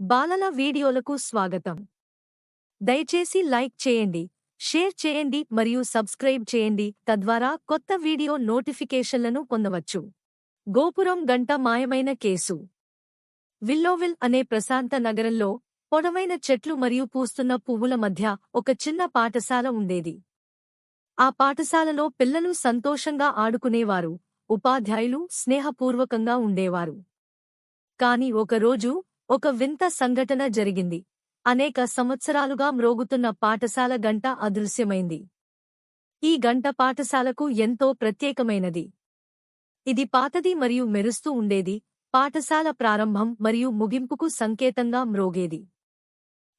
బాలల వీడియోలకు స్వాగతం. దయచేసి లైక్ చేయండి షేర్ చేయండి మరియు సబ్స్క్రైబ్ చేయండి తద్వారా కొత్త వీడియో నోటిఫికేషన్లను పొందవచ్చు. గోపురం గంట మాయమైన కేసు. విల్లోవిల్ అనే ప్రశాంత నగరంలో పొడవైన చెట్లు మరియు పూస్తున్న పువ్వుల మధ్య ఒక చిన్న పాఠశాల ఉండేది. ఆ పాఠశాలలో పిల్లలు సంతోషంగా ఆడుకునేవారు ఉపాధ్యాయులు స్నేహపూర్వకంగా ఉండేవారు. కాని ఒకరోజు ఒక వింత సంఘటన జరిగింది. అనేక సంవత్సరాలుగా మ్రోగుతున్న పాఠశాల గంట అదృశ్యమైంది. ఈ గంట పాఠశాలకు ఎంతో ప్రత్యేకమైనది. ఇది పాతది మరియు మెరుస్తూ ఉండేది. పాఠశాల ప్రారంభం మరియు ముగింపుకు సంకేతంగా మ్రోగేది.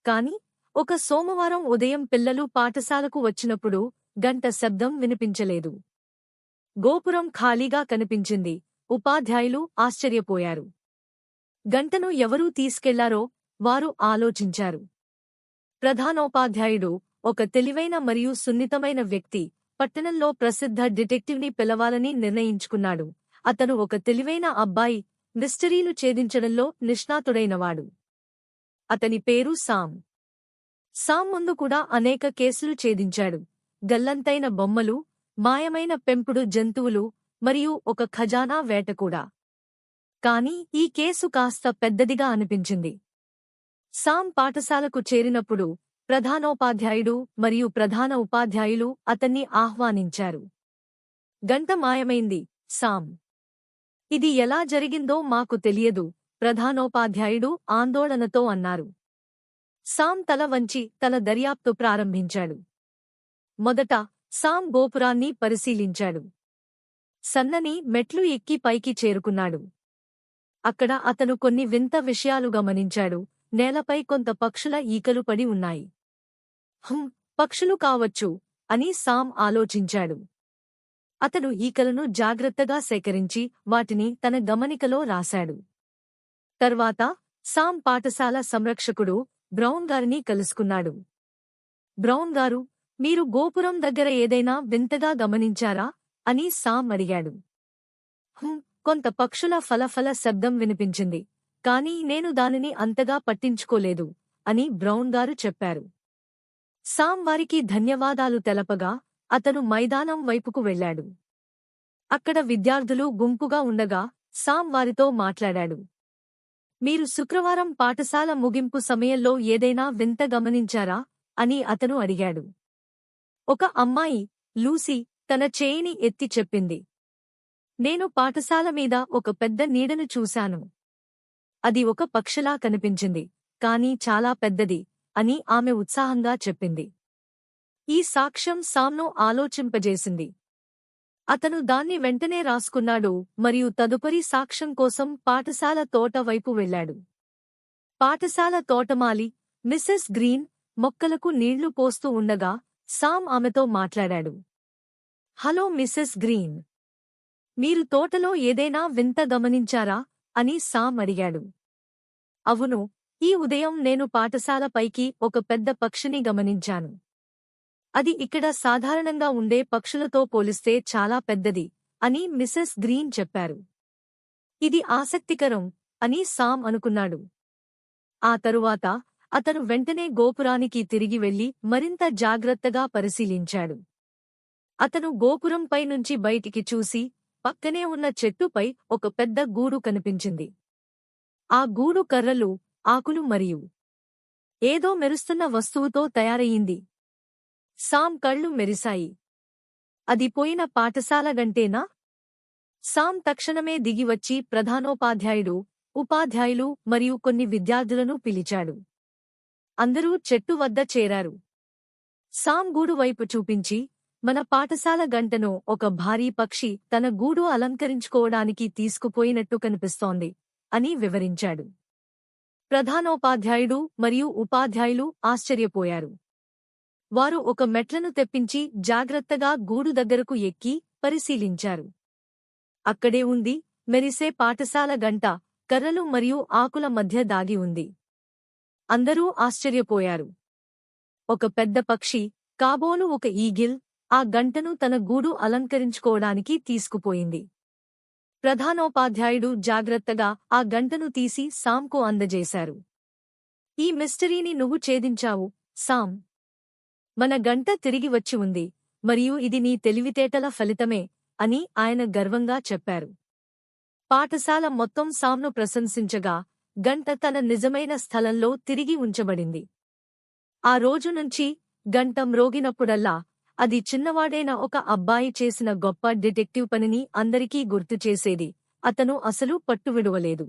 కాని ఒక సోమవారం ఉదయం పిల్లలు పాఠశాలకు వచ్చినప్పుడు గంట శబ్దం వినిపించలేదు. గోపురం ఖాళీగా కనిపించింది. ఉపాధ్యాయులు ఆశ్చర్యపోయారు. గంటను ఎవరూ తీసుకెళ్ళారో వారు ఆలోచించారు. ప్రధానోపాధ్యాయుడు ఒక తెలివైన మరియు సున్నితమైన వ్యక్తి పట్టణంలో ప్రసిద్ధ డిటెక్టివ్ని పిలవాలని నిర్ణయించుకున్నాడు. అతను ఒక తెలివైన అబ్బాయి మిస్టరీలు ఛేదించడంలో నిష్ణాతుడైనవాడు. అతని పేరు సామ్. సామ్ ముందు కూడా అనేక కేసులు ఛేదించాడు. గల్లంతైన బొమ్మలు మాయమైన పెంపుడు జంతువులు మరియు ఒక ఖజానా వేట కూడా. కాని ఈ కేసు కాస్త పెద్దదిగా అనిపించింది. సామ్ పాఠశాలకు చేరినప్పుడు ప్రధానోపాధ్యాయుడు మరియు ప్రధాన ఉపాధ్యాయులు అతన్ని ఆహ్వానించారు. గంట మాయమైంది సామ్. ఇది ఎలా జరిగిందో మాకు తెలియదు ప్రధానోపాధ్యాయుడు ఆందోళనతో అన్నారు. సామ్ తల వంచి తన దర్యాప్తు ప్రారంభించాడు. మొదట సామ్ గోపురాన్ని పరిశీలించాడు. సన్నని మెట్లు ఎక్కి పైకి చేరుకున్నాడు. అక్కడ అతను కొన్ని వింత విషయాలు గమనించాడు. నేలపై కొంత పక్షుల ఈకలు పడి ఉన్నాయి. హుం పక్షులు కావచ్చు అని సామ్ ఆలోచించాడు. అతను ఈకలను జాగ్రత్తగా సేకరించి వాటిని తన గమనికలో రాశాడు. తర్వాత సామ్ పాఠశాల సంరక్షకుడు బ్రౌన్ గారిని కలుసుకున్నాడు. బ్రౌన్ గారు మీరు గోపురం దగ్గర ఏదైనా వింతగా గమనించారా? అని సామ్ అడిగాడు. కొంత పక్షుల ఫలఫల శబ్దం వినిపించింది. కాని నేను దానిని అంతగా పట్టించుకోలేదు అని బ్రౌన్ గారు చెప్పారు. సామ్ వారికి ధన్యవాదాలు తెలపగా అతను మైదానం వైపుకు వెళ్ళాడు అక్కడ విద్యార్థులు గుంపుగా ఉండగా సామ్ వారితో మాట్లాడాడు. మీరు శుక్రవారం పాఠశాల ముగింపు సమయంలో ఏదైనా వింత గమనించారా? అని అతను అడిగాడు. ఒక అమ్మాయి లూసీ తన చేయిని ఎత్తి చెప్పింది. నేను పాఠశాల మీద ఒక పెద్ద నీడను చూశాను. అది ఒక పక్షలా కనిపించింది కాని చాలా పెద్దది అని ఆమె ఉత్సాహంగా చెప్పింది. ఈ సాక్ష్యం సామ్ను ఆలోచింపజేసింది. అతను దాన్ని వెంటనే రాసుకున్నాడు మరియు తదుపరి సాక్ష్యం కోసం పాఠశాల తోట వైపు వెళ్ళాడు పాఠశాల తోటమాలి మిస్సెస్ గ్రీన్ మొక్కలకు నీళ్ళు పోస్తూ ఉండగా సామ్ ఆమెతో మాట్లాడాడు. Hello Mrs Green! మీరు తోటలో ఏదైనా వింత గమనించారా? అని సామ్ అడిగాడు. అవును ఈ ఉదయం నేను పాఠశాల పైకి ఒక పెద్ద పక్షిని గమనించాను. అది ఇక్కడ సాధారణంగా ఉండే పక్షులతో పోలిస్తే చాలా పెద్దది అని మిసెస్ గ్రీన్ చెప్పారు. ఇది ఆసక్తికరం అని సామ్ అనుకున్నాడు. ఆ తరువాత అతను వెంటనే గోపురానికి తిరిగి వెళ్ళి మరింత జాగ్రత్తగా పరిశీలించాడు. అతను గోపురంపై నుంచి బయటికి చూసి పక్కనే ఉన్న చెట్టుపై ఒక పెద్ద గూడు కనిపించింది. ఆ గూడు కర్రలు ఆకులు మరియు ఏదో మెరుస్తున్న వస్తువుతో తయారయింది. సామ్ కళ్ళు మెరిశాయి. అది పోయిన పాఠశాల గంటేనా? సామ్ తక్షణమే దిగివచ్చి ప్రధానోపాధ్యాయుడు ఉపాధ్యాయులు మరియు కొన్ని విద్యార్థులను పిలిచాడు. అందరూ చెట్టు వద్ద చేరారు. సామ్ గూడు వైపు చూపించి మన పాఠశాల గంటను ఒక భారీ పక్షి తన గూడు అలంకరించుకోవడానికి తీసుకుపోయినట్టు కనిపిస్తోంది అని వివరించాడు. ప్రధానోపాధ్యాయుడు మరియు ఉపాధ్యాయులు ఆశ్చర్యపోయారు. వారు ఒక మెట్లను తెప్పించి జాగ్రత్తగా గూడు దగ్గరకు ఎక్కి పరిశీలించారు. అక్కడే ఉంది మెరిసే పాఠశాల గంట కర్రలు మరియు ఆకుల మధ్య దాగి ఉంది. అందరూ ఆశ్చర్యపోయారు. ఒక పెద్ద పక్షి కాబోలు ఒక ఈగిల్ ఆ గంటను తన గూడు అలంకరించుకోవడానికి తీసుకుపోయింది. ప్రధానోపాధ్యాయుడు జాగ్రత్తగా ఆ గంటను తీసి సాంకు అందజేశారు. ఈ మిస్టరీని నువ్వు ఛేదించావు సామ్. మన గంట తిరిగి వచ్చి ఉంది మరియు ఇది నీ తెలివితేటల ఫలితమే అని ఆయన గర్వంగా చెప్పారు. పాఠశాల మొత్తం సామ్ను ప్రశంసించగా గంట తన నిజమైన స్థలంలో తిరిగి ఉంచబడింది. ఆ రోజు నుంచి గంట మ్రోగినప్పుడల్లా అది చిన్నవాడైన ఒక అబ్బాయి చేసిన గొప్ప డిటెక్టివ్ పనిని అందరికీ గుర్తు చేసేది. అతను అసలు పట్టువిడువలేదు.